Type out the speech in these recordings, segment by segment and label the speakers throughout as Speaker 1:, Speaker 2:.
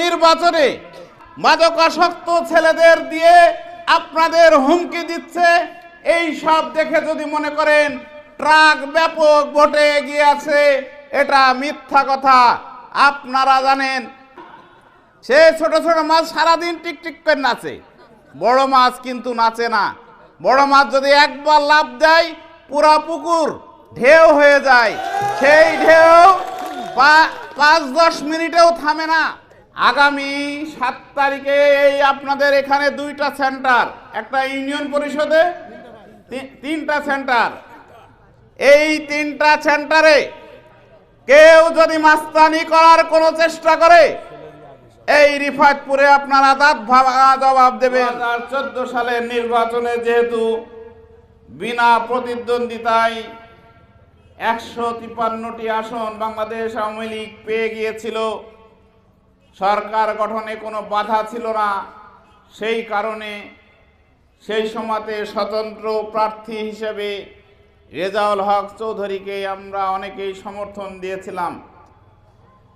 Speaker 1: নির্বাচনে মাদকাসক্ত ছেলেদের দিয়ে আপনাদের হুমকি দিচ্ছে। এই সব দেখে যদি মনে করেন, ট্রাক ব্যাপক ভোটে এগিয়ে আছে, এটা মিথ্যা কথা। আপনারা জানেন, সে ছোট ছোট মাছ সারাদিন টিকটিক করে নাচে। বড় মাছ কিন্তু নাচে না। বড় মাছ যদি একবার লাভ দেয়, পুরা পুকুর ঢেউ হয়ে যায়। সেই ঢেউ পাঁচ দশ মিনিটেও থামে না। আগামী সাত তারিখে এই আপনাদের এখানে দুইটা সেন্টার, একটা ইউনিয়ন পরিষদে তিনটা সেন্টার। এই তিনটা সেন্টারে কেউ যদি মাস্তানি করার কোনো চেষ্টা করে, এই রিফাতপুরে আপনারা দাঁত ভাঙা জবাব আর চোদ্দ সালের নির্বাচনে যেহেতু বিনা প্রতিদ্বন্দ্বিতায় একশো তিপ্পান্নটি আসন বাংলাদেশ আওয়ামী লীগ পেয়ে গিয়েছিল সরকার গঠনে কোনো বাধা ছিল না। সেই কারণে সেই সময়তে স্বতন্ত্র প্রার্থী হিসেবে রেজাউল হক চৌধুরীকে আমরা অনেকেই সমর্থন দিয়েছিলাম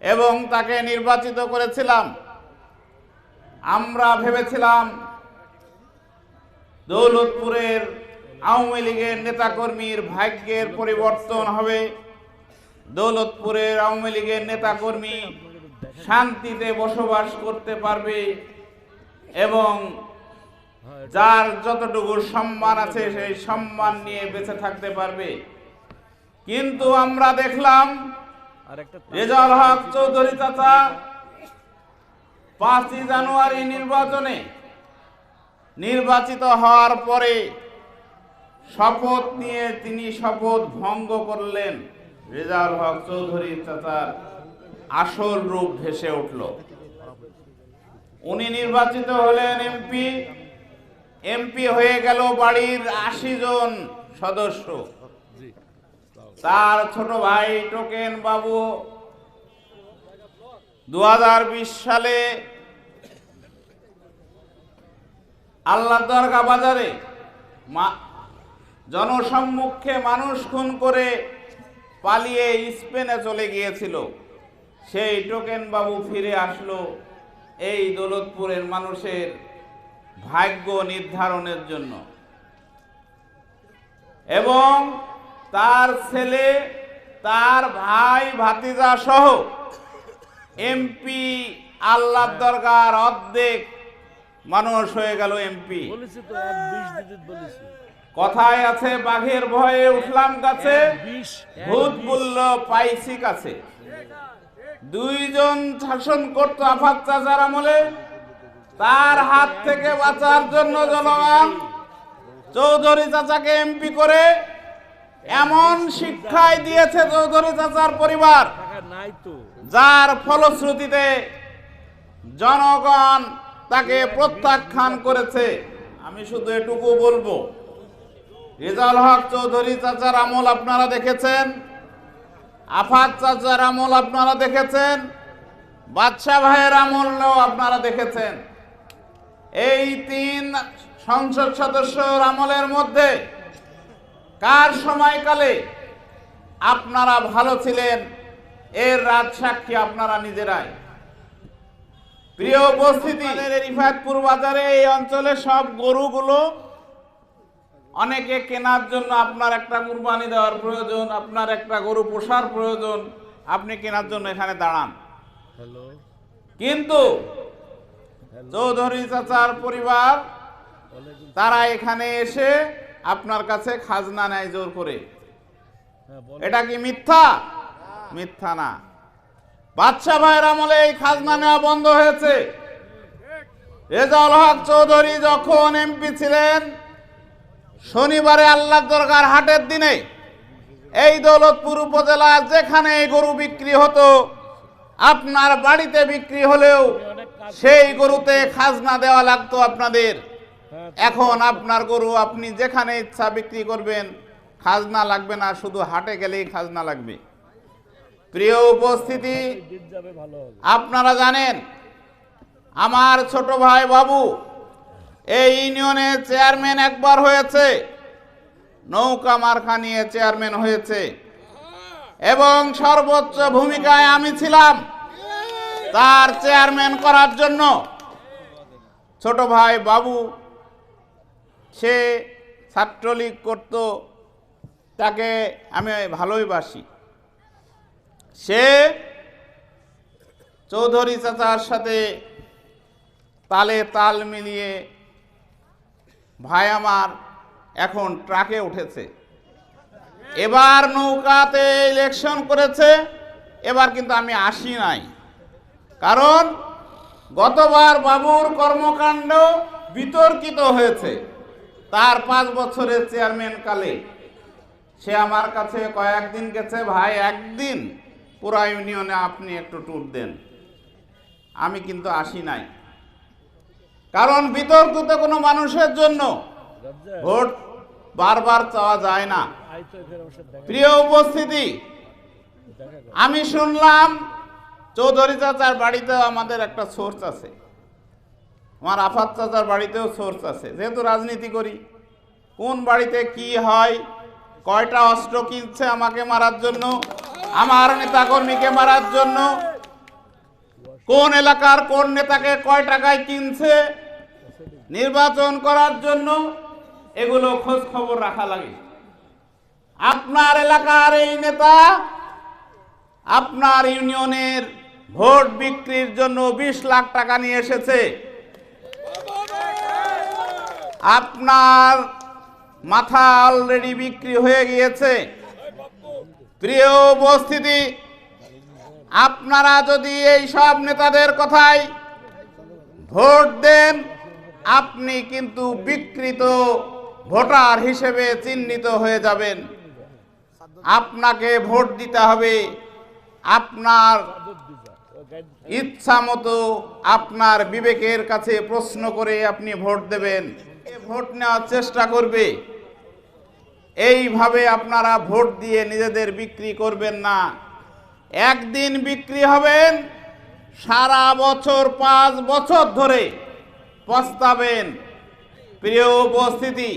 Speaker 1: এবং তাকে নির্বাচিত করেছিলাম। আমরা ভেবেছিলাম দৌলতপুরের আওয়ামী লীগের নেতাকর্মীর ভাগ্যের পরিবর্তন হবে। দৌলতপুরের আওয়ামী লীগের নেতাকর্মী শান্তিতে বসবাস করতে পারবে এবং যার যতটুকু সম্মান আছে সেই সম্মান নিয়ে বেঁচে থাকতে পারবে। কিন্তু আমরা দেখলাম রেজাউল হক চৌধুরী চাচা পাঁচই জানুয়ারি নির্বাচনে নির্বাচিত হওয়ার পরে শপথ নিয়ে তিনি শপথ ভঙ্গ করলেন রেজাউল হক চৌধুরী চাচার আসল রূপ ভেসে উঠল। উনি নির্বাচিত হলেন এমপি। এমপি হয়ে গেল বাড়ির আশি জন সদস্য। তার ছোট ভাই টোকেন বাবু দু হাজার বিশ সালে আল্লাহ দরগা বাজারে জনসম্মুখে মানুষ খুন করে পালিয়ে স্পেনে চলে গিয়েছিল। সেই টোকেন বাবু ফিরে আসলো এই দৌলতপুরের মানুষের ভাগ্য নির্ধারণের জন্য। এবং তার ছেলে তার ভাই ভাতিজা সহ এমপি আল্লাহ দরগার অর্ধেক মানুষ হয়ে গেল এমপি। কথায় আছে বাঘের ভয়ে উঠলাম
Speaker 2: কাছে
Speaker 1: ভূত বলল পাইছি কাছে। দুইজন শাসন করতো আফাত চাচার আমলে, তার হাত থেকে বাঁচার জন্য জনগণ চৌধুরী চাচাকে এমপি করে এমন শিক্ষায় দিয়েছে চৌধুরী চাচার পরিবার, যার ফলশ্রুতিতে জনগণ তাকে প্রত্যাখ্যান করেছে। আমি শুধু এটুকু বলব রেজাল হক চৌধুরী চাচার আমল আপনারা দেখেছেন। আফাত চাচার আমল আপনারা দেখেছেন? বাদশাহ ভাইয়ের আমলও আপনারা দেখেছেন? এই তিন সংসদ সদস্যর আমলের মধ্যে কার সময়কালে আপনারা ভালো ছিলেন? এর রাজ সাক্ষী আপনারা নিজেরাই। প্রিয় উপস্থিতি রিফাতপুর বাজারে এই অঞ্চলে সব গরুগুলো অনেকে কেনার জন্য আপনার একটা কুরবানি দেওয়ার প্রয়োজন আপনার একটা গরু পোষার প্রয়োজন আপনি কেনার জন্য এখানে দাঁড়ান। কিন্তু চৌধুরী চাচার পরিবার তারা এখানে এসে আপনার কাছে খাজনা নেয় জোর করে।
Speaker 2: হ্যাঁ
Speaker 1: এটা কি মিথ্যা? মিথ্যা না। বাদশাহ ভাইয়ের আমলে এই খাজনা নেওয়া বন্ধ হয়েছে। রেজাউল হক চৌধুরী যখন এমপি ছিলেন শনিবারে আল্লাহ দরকার হাটের দিনে এই দৌলতপুর উপজেলা যেখানে গরু বিক্রি হতো, আপনার বাড়িতে বিক্রি হলেও সেই গরুতে খাজনা দেওয়া লাগতো আপনাদের। এখন আপনার গরু আপনি যেখানে ইচ্ছা বিক্রি করবেন, খাজনা লাগবে না, শুধু হাটে গেলেই খাজনা লাগবে। প্রিয় উপস্থিতি, আপনারা জানেন, আমার ছোট ভাই বাবু এই ইউনিয়নের চেয়ারম্যান একবার হয়েছে। নৌকা মার্কা নিয়ে চেয়ারম্যান হয়েছে। এবং সর্বোচ্চ ভূমিকায় আমি ছিলাম তার চেয়ারম্যান করার জন্য। ছোট ভাই বাবু, সে ছাত্রলীগ করত, তাকে আমি ভালোই বাসি। সে চৌধুরী চাচার সাথে তালে তাল মিলিয়ে ভাই আমার, এখন ট্রাকে উঠেছে। এবার নৌকাতে ইলেকশন করেছে, এবার কিন্তু আমি আসি নাই। কারণ গতবার বাবুর কর্মকাণ্ড বিতর্কিত হয়েছে। তার পাঁচ বছরের চেয়ারম্যান কালে। সে আমার কাছে কয়েকদিন গেছে, ভাই একদিন পুরা ইউনিয়নে আপনি একটু ট্যুর দেন। আমি কিন্তু আসি নাই। কারণ বিতর্কিত কোনো মানুষের জন্য ভোট বারবার চাওয়া যায় না। প্রিয় উপস্থিতি, আমি শুনলাম চৌধুরী চাচার বাড়িতেও আমাদের একটা সোর্স আছে। আমার আফাত চাচার বাড়িতেও সোর্স আছে। যেহেতু রাজনীতি করি, কোন বাড়িতে কি হয়, কয়টা অস্ত্র কিনছে আমাকে মারার জন্য, আমার নেতাকর্মীকে মারার জন্য কোন এলাকার কোন নেতাকে কয় টাকায় কিনছে? নির্বাচন করার জন্য এগুলো খোঁজ খবর রাখা লাগে। আপনার এলাকার এই নেতা আপনার ইউনিয়নের ভোট বিক্রির জন্য বিশ লাখ টাকা নিয়ে এসেছে। আপনার মাথা অলরেডি বিক্রি হয়ে গিয়েছে। প্রিয় উপস্থিতি আপনারা যদি এই সব নেতাদের কথায় ভোট দেন, আপনি কিন্তু বিকৃত ভোটার হিসেবে চিহ্নিত হয়ে যাবেন। আপনাকে ভোট দিতে হবে। আপনার ইচ্ছা মতো আপনার বিবেকের কাছে প্রশ্ন করে আপনি ভোট দেবেন। ভোট নেওয়ার চেষ্টা করবে। এইভাবে আপনারা ভোট দিয়ে নিজেদের বিক্রি করবেন না। একদিন বিক্রি হবেন, সারা বছর পাঁচ বছর ধরে পস্তাবেন। প্রিয় উপস্থিতি,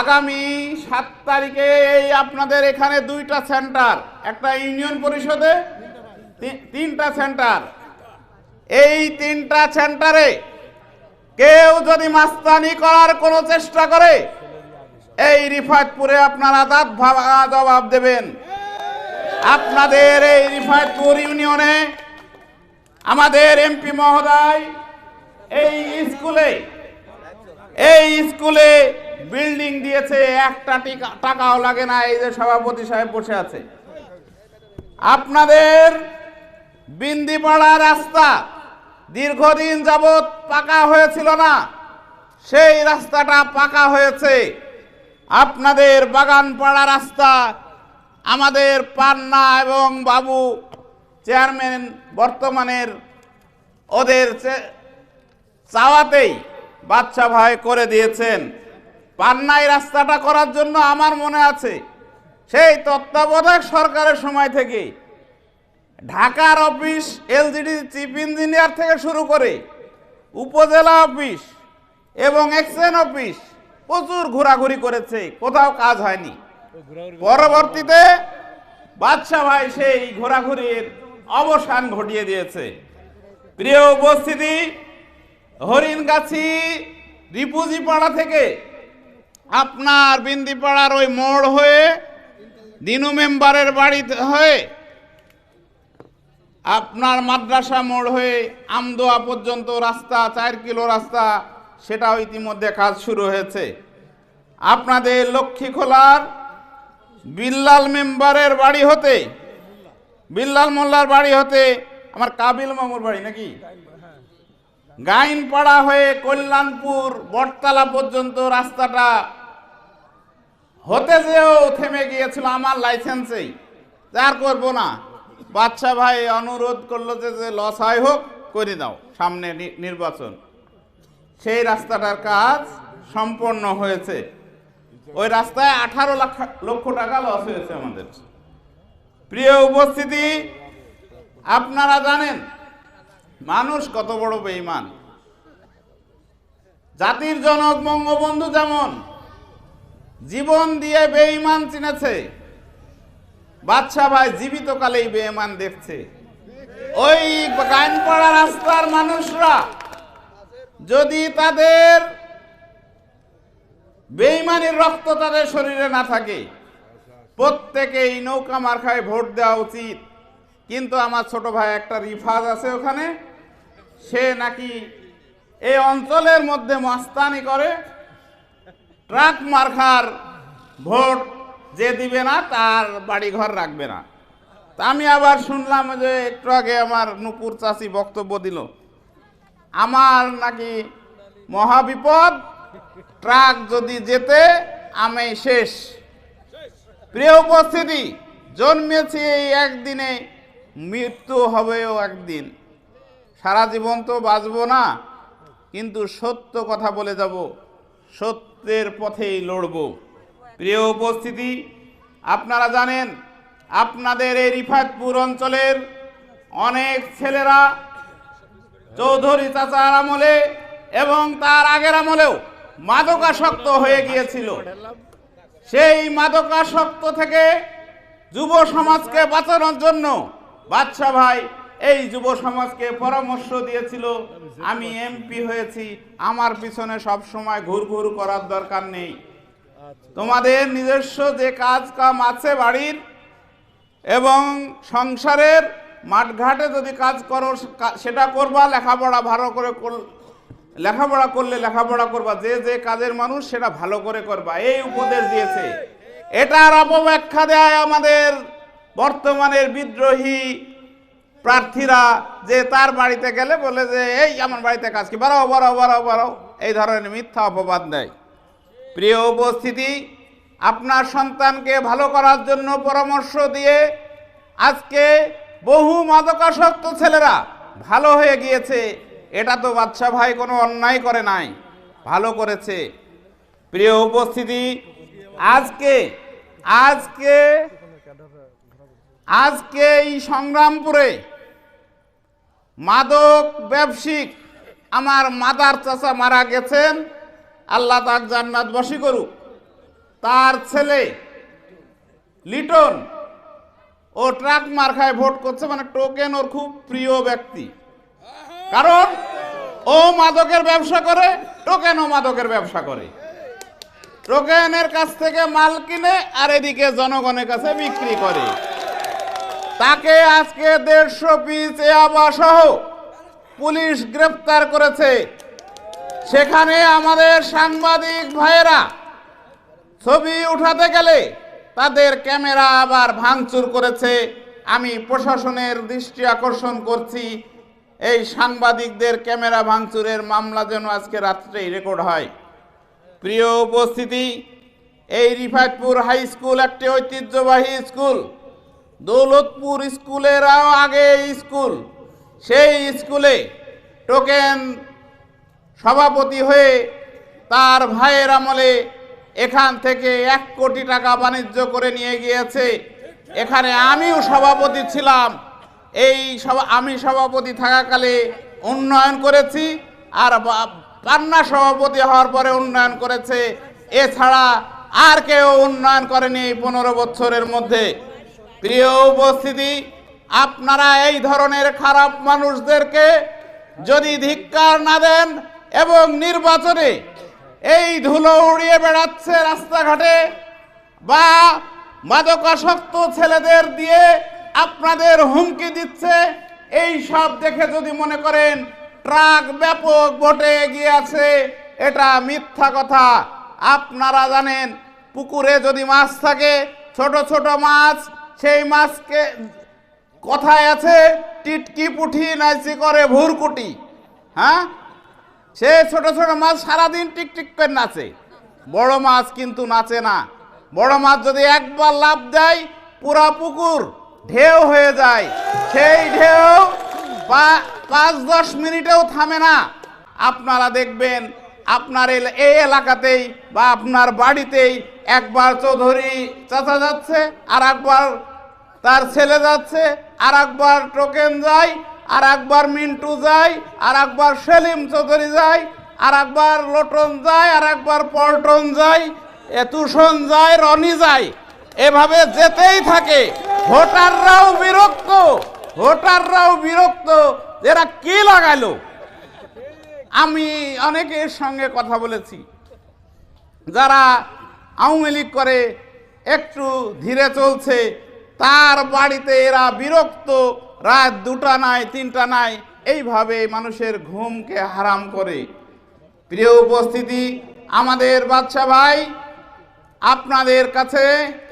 Speaker 1: আগামী সাত তারিখে এই আপনাদের এখানে দুইটা সেন্টার, একটা ইউনিয়ন পরিষদে তিনটা সেন্টার। এই তিনটা সেন্টারে কেউ যদি মাস্তানি করার কোনো চেষ্টা করে, এই রিফাতপুরে আপনারা দাঁত ভাঙা জবাব দেবেন। আপনাদের এই রিফাতপুর ইউনিয়নে আমাদের এমপি মহোদয় এই স্কুলে এই স্কুলে বিল্ডিং দিয়েছে, একটা টিকা- টাকাও লাগে না, এই যে সভাপতি সাহেব বসে আছে। আপনাদের বিন্দিপাড়া রাস্তা দীর্ঘদিন যাবৎ পাকা হয়েছিল না, সেই রাস্তাটা পাকা হয়েছে। আপনাদের বাগানপাড়া রাস্তা আমাদের পান্না এবং বাবু চেয়ারম্যান বর্তমানের ওদের চাওয়াতেই বাচ্চা ভাই করে দিয়েছেন। পান্নাই রাস্তাটা করার জন্য আমার মনে আছে। সেই তত্ত্বাবধায়ক সরকারের সময় থেকে ঢাকার অফিস, এলজিডি, চিফ ইঞ্জিনিয়ার থেকে শুরু করে উপজেলা অফিস এবং এক্সচেঞ্জ অফিস প্রচুর ঘোরাঘুরি করেছে। কোথাও কাজ হয়নি। পরবর্তীতে বাদশাহ ভাই সেই ঘোরাঘুরির অবসান ঘটিয়ে দিয়েছে। প্রিয় উপস্থিতি, হরিণগাছি রিপুজি পাড়া থেকে আপনার বিন্দিপাড়ার ওই মোড় হয়ে দিনু মেম্বারের বাড়ি হয়ে আপনার মাদ্রাসা মোড় হয়ে আমদোয়া পর্যন্ত রাস্তা, চার কিলো রাস্তা, সেটাও ইতিমধ্যে কাজ শুরু হয়েছে। আপনাদের লক্ষ্মীখোলার বিল্লাল মেম্বারের বাড়ি হতে, বিল্লাল মোল্লার বাড়ি হতে আমার কাবিল মামুর বাড়ি নাকি? গাইনপাড়া হয়ে কল্যাণপুর, বটতলা পর্যন্ত রাস্তাটা হতে যেও থেমে গিয়েছিল আমার লাইসেন্সেই। আর করব না। বাচ্চা ভাই অনুরোধ করল যে যে লস হয় হোক, করে দাও, সামনে নির্বাচন। সেই রাস্তাটার কাজ সম্পন্ন হয়েছে। ওই রাস্তায় আঠারো লক্ষ লক্ষ টাকা লস হয়েছে আমাদের। প্রিয় উপস্থিতি, আপনারা জানেন, মানুষ কত বড় বেঈমান। জাতির জনক বঙ্গবন্ধু যেমন, জীবন দিয়ে বেঈমান চিনেছে বাদশা ভাই জীবিত কালেই বেঈমান দেখছে। ওই গাইনপাড়া রাস্তার মানুষরা যদি তাদের বেইমানির রক্ত তাদের শরীরে না থাকে। প্রত্যেকেই নৌকা মার্কায় ভোট দেওয়া উচিত। কিন্তু আমার ছোট ভাই একটা রিফাজ আছে ওখানে। সে নাকি এই অঞ্চলের মধ্যে মস্তানি করে। ট্রাক মার্কার ভোট যে দিবে না, তার বাড়ি ঘর রাখবে না। তা আমি আবার শুনলাম যে একটু আগে আমার নুপুর চাষি বক্তব্য দিল। আমার নাকি মহাবিপদ ট্রাক যদি যেতে, আমি শেষ। প্রিয় উপস্থিতি, জন্মেছি এই একদিনে, মৃত্যু হবেও একদিন। সারা জীবন তো বাঁচবো না, কিন্তু সত্য কথা বলে যাব, সত্যের পথেই লড়ব। প্রিয় উপস্থিতি, আপনারা জানেন, আপনাদের এই রিফাতপুর অঞ্চলের অনেক ছেলেরা চৌধুরী চাচার আমলে এবং তার আগের আমলেও মাদকাসক্ত হয়ে গিয়েছিল। সেই মাদকাসক্ত থেকে যুব সমাজকে বাঁচানোর জন্য বাদশা ভাই এই যুব সমাজকে পরামর্শ দিয়েছিল, আমি এমপি হয়েছি, আমার পিছনে সব সময় ঘুর ঘুর করার দরকার নেই। তোমাদের নিজস্ব যে কাজ কাম আছে বাড়ির এবং সংসারের মাঠঘাটে যদি কাজ করো, সেটা করবা, লেখাপড়া ভালো কর- লেখাপড়া করলে লেখাপড়া করবা, যে যে কাজের মানুষ সেটা ভালো করে করবা। এই উপদেশ দিয়েছে। এটার অপব্যাখ্যা দেয় আমাদের বর্তমানের বিদ্রোহী প্রার্থীরা, যে তার বাড়িতে গেলে বলে যে, এই আমার বাড়িতে কাজ কি? বাড়াও বাড়াও বাড়াও বাড়াও। এই ধরনের মিথ্যা অপবাদ দেয়। প্রিয় উপস্থিতি, আপনার সন্তানকে ভালো করার জন্য পরামর্শ দিয়ে আজকে বহু মাদকাসক্ত ছেলেরা ভালো হয়ে গিয়েছে। এটা তো বাদশা ভাই কোনো অন্যায় করে নাই। ভালো করেছে। প্রিয় উপস্থিতি, আজকে আজকে আজকে এই সংগ্রামপুরে মাদক ব্যবসায়িক আমার মাদার চাচা মারা গেছেন। আল্লাহ তার জান্নাত জান্নাতবাসী করুক। তার ছেলে লিটন ও ট্রাক মার্কায় ভোট করছে। মানে টোকেন ওর খুব প্রিয় ব্যক্তি। কারণ ও মাদকের ব্যবসা করে, টোকেন ও মাদকের ব্যবসা করে। টোকেনের কাছ থেকে মাল কিনে আর এদিকে জনগণের কাছে বিক্রি করে। তাকে আজকে দেড়শো পিস ইয়াবা সহ পুলিশ গ্রেপ্তার করেছে। সেখানে আমাদের সাংবাদিক ভাইয়েরা ছবি উঠাতে গেলে তাদের ক্যামেরা আবার ভাঙচুর করেছে। আমি প্রশাসনের দৃষ্টি আকর্ষণ করছি। এই সাংবাদিকদের ক্যামেরা ভাঙচুরের মামলা যেন আজকে রাত্রেই রেকর্ড হয়। প্রিয় উপস্থিতি, এই রিফাতপুর হাই স্কুল একটি ঐতিহ্যবাহী স্কুল। দৌলতপুর স্কুলেরাও আগে স্কুল। সেই স্কুলে টোকেন সভাপতি হয়ে তার ভাইয়ের আমলে এখান থেকে এক কোটি টাকা বাণিজ্য করে নিয়ে গিয়েছে। এখানে আমিও সভাপতি ছিলাম। এই আমি সভাপতি থাকাকালে উন্নয়ন করেছি আর পান্না সভাপতি হওয়ার পরে উন্নয়ন করেছে। এছাড়া আর কেউ উন্নয়ন করেনি এই পনেরো বছরের মধ্যে। প্রিয় উপস্থিতি, আপনারা এই ধরনের খারাপ মানুষদেরকে যদি ধিক্কার না দেন এবং নির্বাচনে এই ধুলো উড়িয়ে বেড়াচ্ছে রাস্তাঘাটে বা মাদকাসক্ত ছেলেদের দিয়ে আপনাদের হুমকি দিচ্ছে। এই সব দেখে যদি মনে করেন, ট্রাক ব্যাপক ভোটে এগিয়ে আছে, এটা মিথ্যা কথা। আপনারা জানেন, পুকুরে যদি মাছ থাকে, ছোট ছোট মাছ, সেই মাছকে কথায় আছে, টিটকি পুঠি নাচি করে ভুরকুটি। হ্যাঁ? সে ছোট ছোট মাছ সারাদিন টিকটিক করে নাচে। বড় মাছ কিন্তু নাচে না। বড় মাছ যদি একবার লাভ দেয়, পুরা পুকুর ঢেউ হয়ে যায়। সেই ঢেউ পাঁচ দশ মিনিটেও থামে না। আপনারা দেখবেন আপনার এই এলাকাতেই বা আপনার বাড়িতেই একবার চৌধুরী চাচা যাচ্ছে আর একবার তার ছেলে যাচ্ছে আর একবার টোকেন যায় আর একবার মিন্টু যায় আর একবার সেলিম চৌধুরী যায় আর একবার লোটন যায় আর একবার পল্টন যায় তুষণ যায়, রনি যায়। এভাবে যেতেই থাকে। ভোটাররাও বিরক্ত ভোটাররাও বিরক্ত, এরা কে লাগাইলো আমি অনেকের সঙ্গে কথা বলেছি, যারা আওয়ামী লীগ করে, একটু ধীরে চলছে, তার বাড়িতে এরা বিরক্ত, রাত দুটা নাই, তিনটা নাই, এইভাবে মানুষের ঘুমকে হারাম করে। প্রিয় উপস্থিতি, আমাদের বাচ্চা ভাই আপনাদের কাছে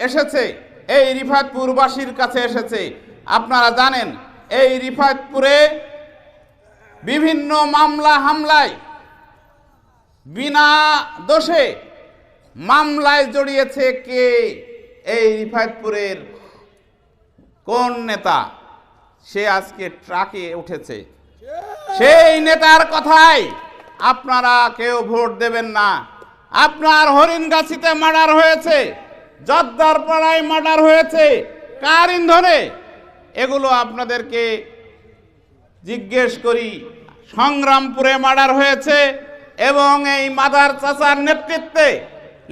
Speaker 1: এসেছে, এই রিফাতপুরবাসীর কাছে এসেছে। আপনারা জানেন, এই রিফাতপুরে বিভিন্ন মামলা হামলায়, বিনা দোষে মামলায় জড়িয়েছে কে? এই রিফাতপুরের কোন নেতা? সে আজকে ট্রাকে উঠেছে। সেই নেতার কথাই আপনারা কেউ ভোট দেবেন না। আপনার হরিণগাছিতে মার্ডার হয়েছে জর্দার পাড়ায় মার্ডার হয়েছে, কার ইন্ধনে? এগুলো আপনাদেরকে জিজ্ঞেস করি, সংগ্রামপুরে মার্ডার হয়েছে এবং এই মাদার চাচার নেতৃত্বে,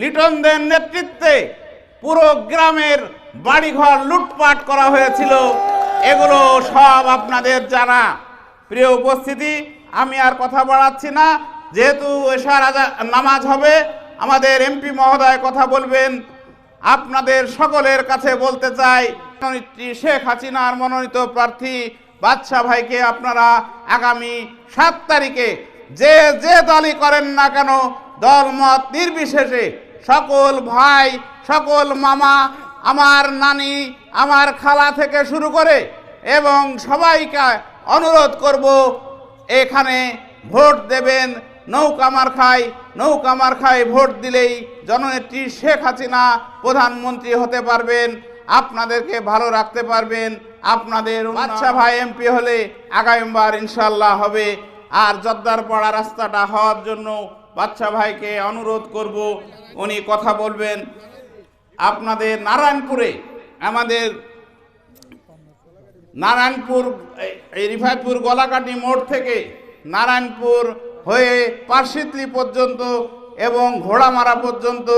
Speaker 1: লিটনদের নেতৃত্বে পুরো গ্রামের বাড়িঘর লুটপাট করা হয়েছিল। এগুলো সব আপনাদের জানা। প্রিয় উপস্থিতি, আমি আর কথা বাড়াচ্ছি না। যেহেতু এশার নামাজ হবে, আমাদের এমপি মহোদয় কথা বলবেন। আপনাদের সকলের কাছে বলতে চাই শেখ হাসিনার মনোনীত প্রার্থী বাদশা ভাইকে আপনারা আগামী সাত তারিখে যে যে দলই করেন না কেন, দলমত নির্বিশেষে সকল ভাই, সকল মামা, আমার নানি, আমার খালা থেকে শুরু করে এবং সবাইকে অনুরোধ করব, এখানে ভোট দেবেন নৌকা মার্খায় নৌকা মার্খায় ভোট দিলেই জননেত্রী শেখ হাসিনা প্রধানমন্ত্রী হতে পারবেন। আপনাদেরকে ভালো রাখতে পারবেন। আপনাদের বাচ্চা ভাই এমপি হলে আগামীবার ইনশাল্লাহ হবে। আর জর্দার পাড়া রাস্তাটা হওয়ার জন্য বাচ্চা ভাইকে অনুরোধ করব উনি কথা বলবেন। আপনাদের নারায়ণপুরে আমাদের নারায়ণপুর এই- এই রিফাতপুর গলাকাটি মোড় থেকে নারায়ণপুর হয়ে পার্শিতলি পর্যন্ত এবং ঘোড়ামারা পর্যন্ত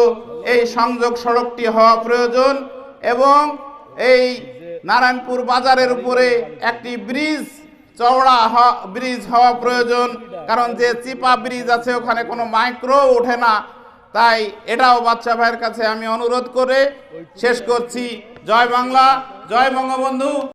Speaker 1: এই সংযোগ সড়কটি হওয়া প্রয়োজন এবং এই নারায়ণপুর বাজারের উপরে একটি ব্রিজ, চওড়া ব্রিজ হওয়া প্রয়োজন। কারণ যে চিপা ব্রিজ আছে, ওখানে কোনো মাইক্রো ওঠে না। তাই এটাও বাচ্চা ভাইয়ের কাছে আমি অনুরোধ করে শেষ করছি। জয় বাংলা, জয় বঙ্গবন্ধু।